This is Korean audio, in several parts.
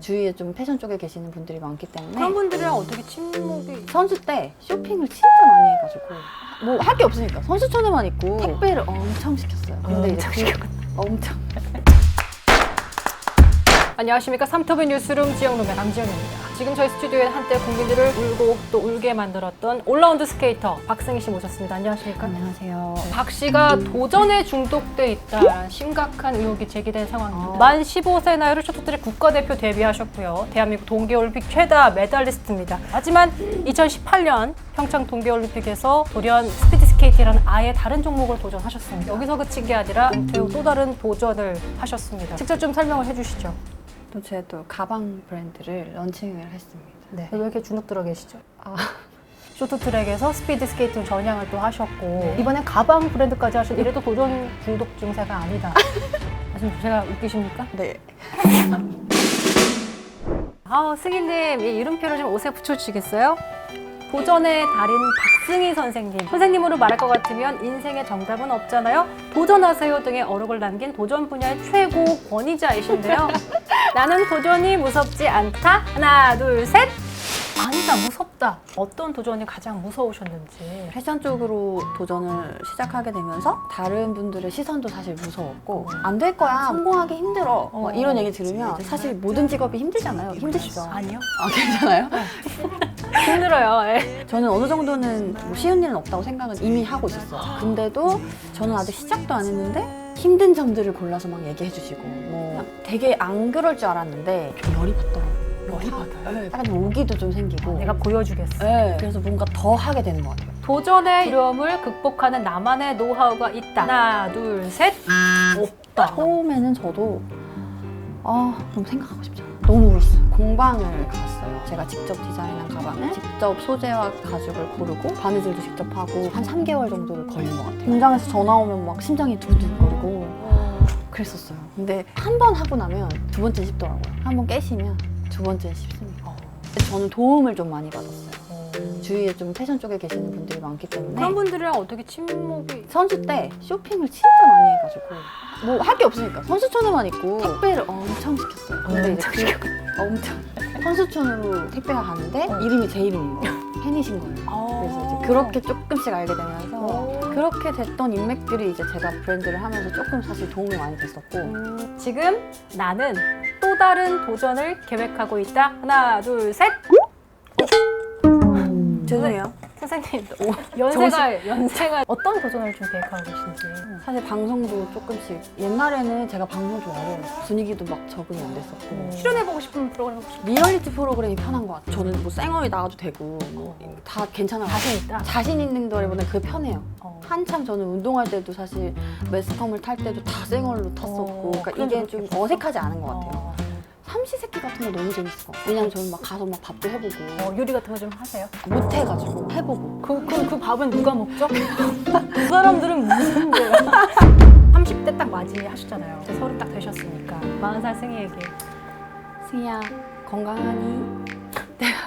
주위에 좀 패션 쪽에 계시는 분들이 많기 때문에 그런 분들이랑 어떻게 친목이 선수 때 쇼핑을 진짜 많이 해가지고 뭐 할 게 없으니까 선수촌에만 있고 택배를 엄청 시켰어요. 근데 이제 그 엄청 안녕하십니까 삼터비 뉴스룸 지영룸의 남지영입니다. 지금 저희 스튜디오에 한때 국민들을 울고 또 울게 만들었던 올라운드 스케이터 박승희 씨 모셨습니다. 안녕하십니까? 안녕하세요. 박 씨가 도전에 중독돼 있다 심각한 의혹이 제기된 상황입니다. 아. 만 15세 나이로 쇼트트랙 국가대표 데뷔하셨고요. 대한민국 동계올림픽 최다 메달리스트입니다. 하지만 2018년 평창 동계올림픽에서 돌연 스피드스케이트라는 아예 다른 종목을 도전하셨습니다. 여기서 그친 게 아니라 은퇴 후 또 다른 도전을 하셨습니다. 직접 좀 설명을 해주시죠. 또제또 가방 브랜드를 런칭을 했습니다. 네. 왜 이렇게 주눅 들어 계시죠? 아, 쇼트트랙에서 스피드 스케이트 전향을 또 하셨고 이번엔 가방 브랜드까지 하셨 이래도 도전 중독 증세가 아니다. 아, 지금 제가 웃기십니까? 네. 아, 승희님, 이 이름표를 좀 옷에 붙여주시겠어요? 도전의 달인 박승희 선생님. 선생님으로 말할 것 같으면 인생의 정답은 없잖아요. 도전하세요 등의 어록을 남긴 도전 분야의 최고 권위자이신데요. 나는 도전이 무섭지 않다. 하나, 둘, 셋. 아니다, 무섭다. 어떤 도전이 가장 무서우셨는지. 패션 쪽으로 도전을 시작하게 되면서 다른 분들의 시선도 사실 무서웠고 안 될 거야 성공하기 힘들어 어. 막 이런 얘기 들으면 사실 모든 직업이 힘들잖아요 힘드시죠? 아니요. 아 괜찮아요? 힘들어요. 예. 저는 어느 정도는 뭐 쉬운 일은 없다고 생각은 이미 하고 있었어요. 근데도 저는 아직 시작도 안 했는데 힘든 점들을 골라서 막 얘기해 주시고 뭐 되게 안 그럴 줄 알았는데 좀 열이 받더라고요. 열이 받아요? 네, 약간 좀 오기도 좀 생기고 내가 보여주겠어. 네, 그래서 뭔가 더 하게 되는 것 같아요. 도전의 두려움을 극복하는 나만의 노하우가 있다. 하나, 둘, 셋. 없다. 처음에는 저도 아 너무 생각하고 싶지 않아요. 너무 울었어요. 공방을 갔어요. 제가 직접 디자인한 가방을 직접 소재와 가죽을 고르고 바느질도 직접 하고 한 3개월 정도를 걸린 것 같아요. 공장에서 전화 오면 막 심장이 두근거리고 그랬었어요. 근데 한 번 하고 나면 두 번째는 쉽더라고요. 한 번 깨시면 두 번째는 쉽습니다. 저는 도움을 좀 많이 받았어요. 주위에 좀 패션 쪽에 계시는 분들이 많기 때문에 그런 분들이랑 어떻게 친목이 선수 때 쇼핑을 진짜 많이 해가지고 뭐 할 게 없으니까 선수촌에만 있고 택배를 엄청 시켰어요. 근데 이제 그 엄청 선수촌으로 택배가 가는데 어. 이름이 제 이름인 거예요. 팬이신 거예요. 그래서 이제 그렇게 조금씩 알게 되면서 오. 그렇게 됐던 인맥들이 이제 제가 브랜드를 하면서 조금 사실 도움이 많이 됐었고 음, 지금 나는 또 다른 도전을 계획하고 있다. 하나, 둘, 셋. 죄송해요. 선생님, 연세가 연세가 어떤 도전을 좀 계획하고 계신지. 사실 방송도 조금씩 옛날에는 제가 방송 좀 어려워요. 분위기도 막 적응이 안 됐었고 출연해보고 싶은 프로그램 혹시 리얼리티 프로그램이 편한 것 같아요. 저는 뭐 쌩얼이 나가도 되고 뭐다 괜찮아요. 자신 있다. 자신 있는 거보다 그게 편해요. 어. 한참 저는 운동할 때도 사실 매스컴을 탈 때도 다 쌩얼로 탔었고 어, 그러니까 이게 좀 그렇게 어색하지 않은 것 같아요. 어, 삼시세끼 같은 거 너무 재밌어. 왜냐면 저는 막 가서 막 밥도 해보고 어, 요리 같은 거 좀 하세요? 못 해가지고 해보고 그, 그, 그 밥은 누가 먹죠? 그 사람들은 무슨 거야? 30대 딱 맞이하셨잖아요. 이제 서른 딱 되셨으니까. 40살 승희에게. 승희야 건강하니? 내가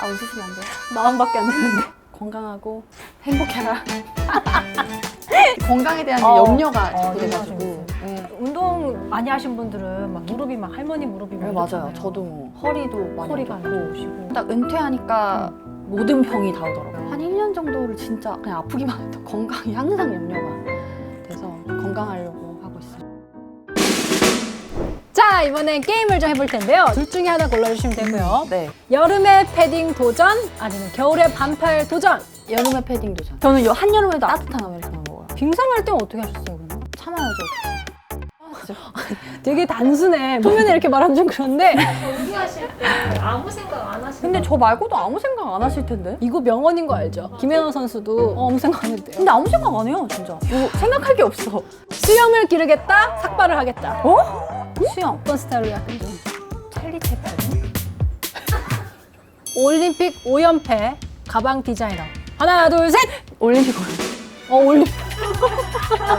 아 웃으시면 안 돼요. 마음밖에 안 드는데. 건강하고 행복해라. 건강에 대한 어. 염려가 어, 자꾸 염려가 돼가지고. 좀 네. 운동 많이 하신 분들은 막 무릎이 막 할머니 무릎이 막 네, 맞아요. 이렇잖아요. 저도 뭐 허리도 많이 허리가 안 좋으시고. 딱 은퇴하니까 모든 병이 다 오더라고요. 한 1년 정도를 진짜 그냥 아프기만 해도 건강이 항상 염려가 돼서 건강하려고 하고 있어요. 자, 이번엔 게임을 좀 해볼 텐데요. 둘 중에 하나 골라주시면 되고요. 네. 여름의 패딩 도전, 아니면 겨울의 반팔 도전. 여름에 패딩 도전. 저는 요 한여름에도 따뜻한 아메리카노 먹어요. 빙상할 때는 어떻게 하셨어요, 그러면? 참아야죠. 되게 단순해. 초면에 이렇게 말하면 좀 그런데 연기하실 때 아무 생각 안 하시는 근데 저 말고도 아무 생각 안 하실 텐데? 이거 명언인 거 알죠? 김연아 선수도 어, 아무 생각 안 했대요. 근데 아무 생각 안 해요, 진짜. 뭐 생각할 게 없어. 수염을 기르겠다, 삭발을 하겠다. 어? 수영. 어떤 스타일로 약간 좀. 찰리 채플린? 올림픽 5연패 가방 디자이너. 하나, 둘, 셋! 올림픽 어, 올림픽.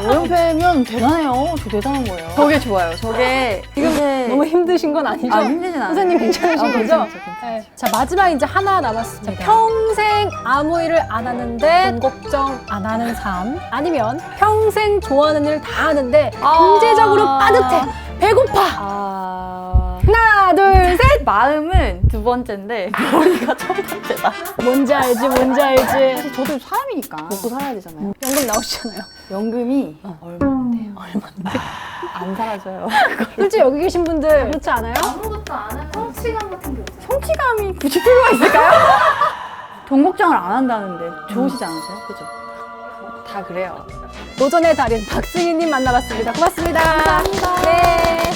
오연패면 대단해요. 저 대단한 거예요. 저게 좋아요. 저게 지금 너무 힘드신 건 아니죠? 아, 힘들진 않아요. 선생님 괜찮으신 아, 거죠? 괜찮죠, 괜찮죠. 네. 자, 마지막 이제 하나 남았습니다. 평생 아무 일을 안 하는데 돈 걱정 안 하는 삶. 아니면 평생 좋아하는 일 다 하는데 아. 경제적으로 빠듯해. 배고파. 아 둘, 셋! 마음은 두 번째인데 머리가 첫 번째다. 뭔지 알지, 뭔지 알지. 사실 저도 사람이니까 먹고 살아야 되잖아요. 연금 나오시잖아요. 연금이 얼마인데요? 얼마인데? 안 사라져요. 솔직히 여기 계신 분들 그렇지 않아요? 아무것도 안 하면 성취감 같은 게 없어요. 성취감이 굳이 필요가 있을까요? 돈 걱정을 안 한다는데 좋으시지 않으세요? 그죠? 다 그래요. 도전의 달인 박승희님 만나봤습니다. 고맙습니다. 감사합니다. 네.